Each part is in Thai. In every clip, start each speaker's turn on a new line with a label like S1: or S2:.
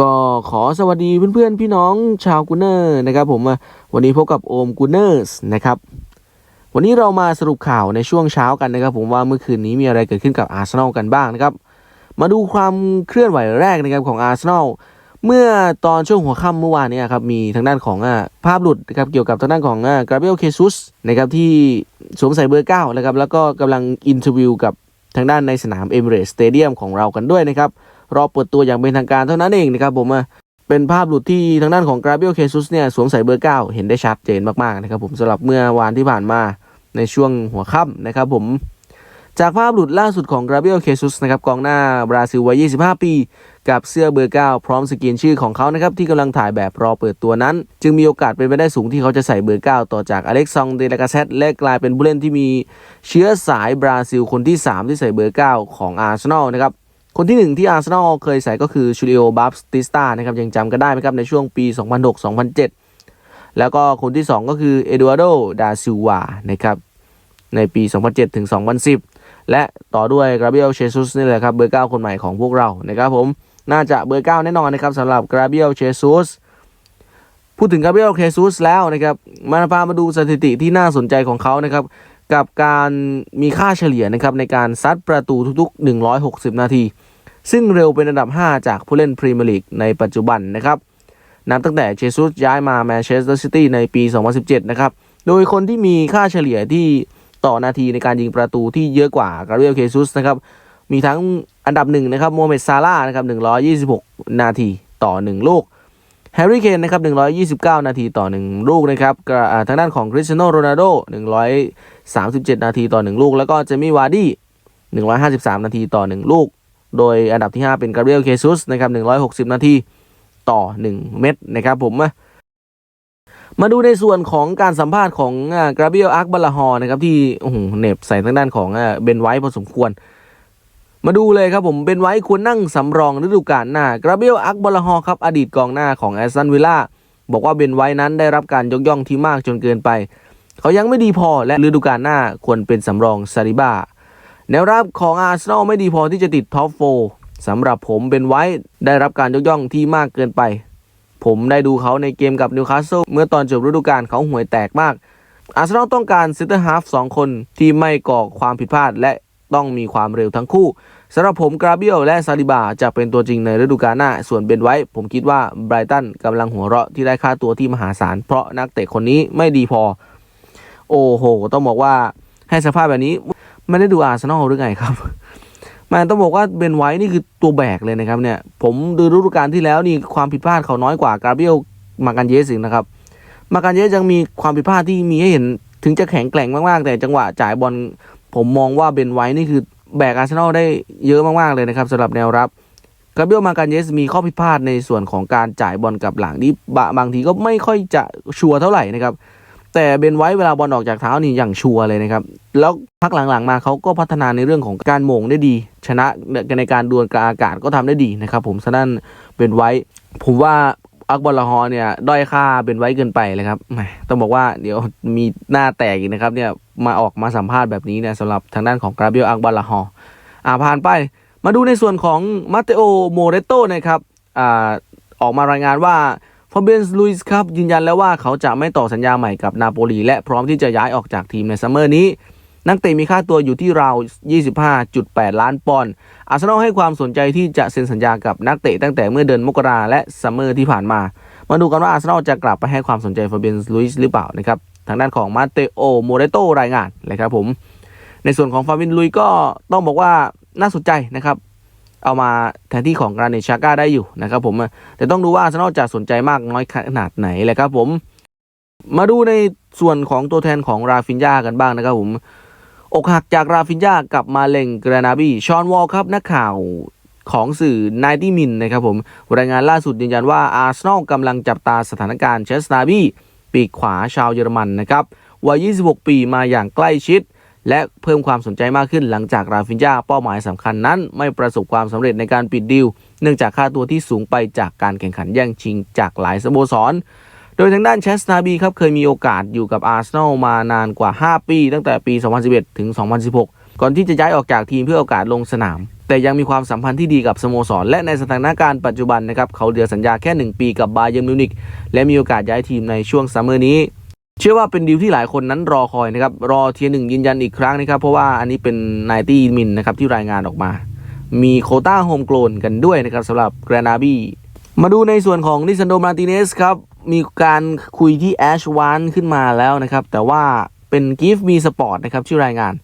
S1: ก็ขอสวัสดีเพื่อนๆ พี่น้องชาวกูเนอร์นะครับผมวันนี้พบกับโอมกูเนอร์สนะครับ วันนี้เรามาสรุปข่าวในช่วงเช้ากันนะครับ ผมว่าเมื่อคืนนี้มีอะไรเกิดขึ้นกับอาร์เซนอลกันบ้างนะครับ มาดูความเคลื่อนไหวแรกนะครับของอาร์เซนอลเมื่อตอนช่วงหัวค่ำเมื่อวานนี้ครับมีทางด้านของอภาพหลุดนะครับเกี่ยวกับทางด้านของกราเบลเคซุสนะครับที่สวมใส่เบอร์เก้านะครับแล้วก็กำลังอินเทอร์วิวกับทางด้านในสนามเอมิเรตสเตเดียมของเรากันด้วยนะครับ รอเปิดตัวอย่างเป็นทางการเท่านั้นเองนะครับผมเป็นภาพหลุดที่ทางด้านของกราเบียลเคซุสเนี่ยสวมใส่เบอร์ 9 เห็นได้ชัดเจนมากๆนะครับผมสำหรับเมื่อวานที่ผ่านมาในช่วงหัวค่ำนะครับผมจากภาพหลุดล่าสุดของกราเบียลเคซุสนะครับกองหน้าบราซิลวัย 25 ปี กับเสื้อเบอร์ 9 พร้อมสกรีนชื่อของเขานะครับที่กำลังถ่ายแบบรอเปิดตัวนั้น จึงมีโอกาสเป็นไปได้สูงที่เขาจะใส่เบอร์ 9 ต่อจากอเล็กซองเดลกาเซตและกลายเป็นผู้เล่นที่มีเชื้อสายบราซิลคนที่ 3 ที่ใส่เบอร์ 9 ของอาร์เซนอลนะครับ คนที่หนึ่งที่อาร์เซนอลเคยใส่ก็คือชูริโอบัฟสติสตานะครับยังจำกันได้ไหมครับในช่วงปี 2006-2007 แล้วก็คนที่ 2 ก็คือเอดูอาโดดาซิวานะครับในปี 2007ถึง2010 และต่อด้วยกราเบียลเชซุสนี่แหละครับเบอร์ 9 คนใหม่ของพวกเรานะครับผมน่าจะเบอร์ 9 แน่นอนนะครับสำหรับกราเบียลเชซุสพูดถึงกราเบียลเคซุสแล้วนะครับ มาพามาดูสถิติที่น่าสนใจของเขานะครับ กับการมีค่าเฉลี่ยนะครับในการซัดประตูทุกๆ 160 นาที ซึ่งเร็วเป็นอันดับ 5 จากผู้เล่นพรีเมียร์ลีกในปัจจุบันนะครับนับตั้งแต่เชซุสย้ายมาแมนเชสเตอร์ซิตี้ในปี 2017 นะครับ โดยคนที่มีค่าเฉลี่ยที่ต่อนาทีในการยิงประตูที่เยอะกว่ากาเรียลเคซุสนะครับ มีทั้งอันดับหนึ่งนะครับโมเมดซาร่านะครับ 126 นาทีต่อ 1 ลูก แฮร์รี่เคนนะครับ129 นาทีต่อ 1 ลูกนะครับก็อ่าทางด้านของคริสเตียโนโรนัลโด137 นาทีต่อ 1 ลูก แล้วก็เจมี่วาร์ดี้153 นาทีต่อ 1 ลูก โดยอันดับที่ 5 เป็นกาเบรียลเคซุสนะครับ160 นาทีต่อ 1 เม็ดนะครับผมมาดูในส่วนของการสัมภาษณ์ของกราเบียลอาร์คบาลาฮอนะครับที่โอ้โหเหน็บใส่ทางด้านของเบนไว้พอสมควร มาดูเลยครับผมเบนไว้ควรนั่งสำรองฤดูกาลหน้ากราเบียลอาร์คบาลฮอครับอดีตกองหน้าของแอสตันวิลล่าบอกว่าเบนไว้นั้นได้รับการยกย่องที่มากจนเกินไป เขายังไม่ดีพอและฤดูกาลหน้าควรเป็นสำรองซาริบาแนวรับของอาร์เซนอลไม่ดีพอที่จะติดท็อปโฟสำหรับผมเป็นไว้ได้รับการยกย่องที่มากเกินไป ผมได้ดูเขาในเกมกับนิวคาสเซิลเมื่อตอนจบฤดูกาลเขาห่วยแตกมากอาร์เซนอลต้องการเซนเตอร์ฮาฟสองคนที่ไม่ก่อความผิดพลาดและ ต้องมีความเร็วทั้งคู่สำหรับผมกราเบียลและซาลิบาจะเป็นตัวจริงในฤดูกาลหน้า ส่วนเบนไว้ ผมคิดว่าไบรตันกำลังหัวเราะที่ได้ค่าตัวที่มหาศาล เพราะนักเตะคนนี้ไม่ดีพอ โอ้โห ต้องบอกว่าให้สภาพแบบนี้ ไม่ได้ดูอาร์เซนอลหรือไงครับ มันต้องบอกว่าเบนไว้นี่คือตัวแบกเลยนะครับเนี่ย ผมดูฤดูกาลที่แล้วนี่ความผิดพลาดเขาน้อยกว่ากราเบียลมากันเยสอีกนะครับ มากันเยสยังมีความผิดพลาดที่มีให้เห็นถึงจะแข็งแกร่งมากๆ แต่จังหวะจ่ายบอล ผมมองว่าเบนไว้นี่คือแบกอาร์เซนอลได้เยอะมาก ๆ เลยนะครับสำหรับแนวรับกราเบียลมากันเยสมีข้อผิพาดในส่วนของการจ่ายบอลกับหลังที่บะบางทีก็ไม่ค่อยจะชัวร์เท่าไหร่นะครับ แต่เบนไว้เวลาบอลออกจากเท้านี่อย่างชัวร์เลยนะครับ แล้วพักหลังๆมาเขาก็พัฒนาในเรื่องของการโมงได้ดี ชนะในการดวลกลางอากาศก็ทำได้ดีนะครับ ผมฉะนั้นเบนไว้ ผมว่า อักบอลลาฮอเนี่ยด้อยค่าเบนไว้เกินไปเลยครับต้องบอกว่าเดี๋ยวมีหน้าแตกอีกนะครับเนี่ยมาออกมาสัมภาษณ์แบบนี้เนี่ยสำหรับทางด้านของกราเบียลอักบอลลาฮออ่าผ่านไป มาดูในส่วนของมาเตโอโมเรโตนะครับอ่าออกมารายงานว่าฟอเบนส์ลุยส์ครับยืนยันแล้วว่าเขาจะไม่ต่อสัญญาใหม่กับนาโปลีและพร้อมที่จะย้ายออกจากทีมในซัมเมอร์นี้ นักเตะมีค่าตัวอยู่ที่ราว 25.8 ล้านปอนด์ อาร์เซนอลให้ความสนใจที่จะเซ็นสัญญากับนักเตะตั้งแต่เมื่อเดือนมกราและซัมเมอร์ที่ผ่านมา มาดูกันว่าอาร์เซนอลจะกลับไปให้ความสนใจฟอเบนส์ลุยส์หรือเปล่านะครับ ทางด้านของมาเตโอ โมเรโตรายงานเลยครับผม ในส่วนของฟาบินลุยก็ต้องบอกว่าน่าสนใจนะครับ เอามาแทนที่ของกราเนชาก้าได้อยู่นะครับผม แต่ต้องดูว่าอาร์เซนอลจะสนใจมากน้อยขนาดไหนเลยครับผม มาดูในส่วนของตัวแทนของราฟินยากันบ้างนะครับผม อกหักจากราฟินยากับมาเลงกรานาบีชอนวอลครับนักข่าวของสื่อนายที่มินนะครับผม รายงานล่าสุดยืนยันว่าอาร์เซนอลกำลังจับตาสถานการณ์เชสนาบีปีกขวาชาวเยอรมันนะครับวัย 26 ปีมาอย่างใกล้ชิด และเพิ่มความสนใจมากขึ้นหลังจากราฟินยาเป้าหมายสำคัญนั้น ไม่ประสบความสำเร็จในการปิดดีล เนื่องจากค่าตัวที่สูงไปจากการแข่งขันแย่งชิงจากหลายสโมสร โดยทางด้านเชสนาบีครับเคยมีโอกาสอยู่กับอาร์เซนอลมานานกว่า 5 ปี ตั้งแต่ปี 2011 ถึง 2016 ก่อนที่จะย้ายออกจากทีมเพื่อโอกาสลงสนาม แต่ยังมีความสัมพันธ์ที่ดีกับสโมสร และในสถานการณ์ปัจจุบันนะครับเขาเหลือสัญญาแค่ 1 ปีกับบาเยิร์นมิวนิกและมีโอกาสย้ายทีมในช่วงซัมเมอร์นี้เชื่อว่าเป็นดีลที่หลายคนนั้นรอคอยนะครับ รอเทียหนึ่งยืนยันอีกครั้งนะครับ เพราะว่าอันนี้เป็นนายตี้มินนะครับที่รายงานออกมา มีโคต้าโฮมโกลนกันด้วยนะครับสำหรับแกรนาบีมาดูในส่วนของนิซันโดมาร์ติเนสครับ มีการคุยที่แอชวานขึ้นมาแล้วนะครับ แต่ว่าเป็นกิฟต์มีสปอร์ตนะครับที่รายงาน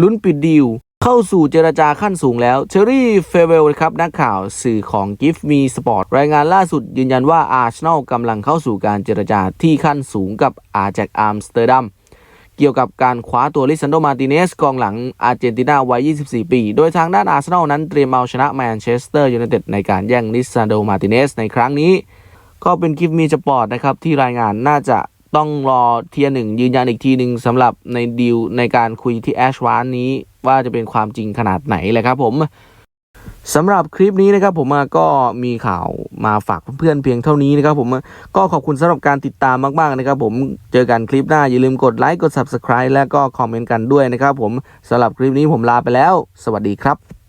S1: ลุ้นปิดดีลเข้าสู่เจรจาขั้นสูงแล้วเชอรี่เฟเวลครับนักข่าวสื่อของ Give Me Sport รายงานล่าสุดยืนยันว่าอาร์เซนอลกำลังเข้าสู่การเจรจาที่ขั้นสูงกับอาแจกอาร์มสเตอร์ดัมเกี่ยวกับการคว้าตัวลิซันโดมาติเนสกองหลังอาร์เจนตินาวัย 24 ปี โดยทางด้านอาร์เซนอลนั้นเตรียมเอาชนะแมนเชสเตอร์ยูไนเต็ดในการแย่งลิซันโดมาติเนสในครั้งนี้ ก็เป็นกิฟมีสปอร์ตนะครับที่รายงานน่าจะต้องรอเทียหนึ่งยืนยันอีกทีหนึ่งสำหรับในดีลในการคุยที่แอชวานนี้ว่าจะเป็นความจริงขนาดไหนเลยครับผมสำหรับคลิปนี้นะครับผมก็มีข่าวมาฝากเพื่อนๆเพียงเท่านี้นะครับผมก็ขอบคุณสำหรับการติดตามมากๆนะครับผมเจอกันคลิปหน้าอย่าลืมกดไลค์กด Subscribe และก็คอมเมนต์กันด้วยนะครับผมสำหรับคลิปนี้ผมลาไปแล้ว สวัสดีครับ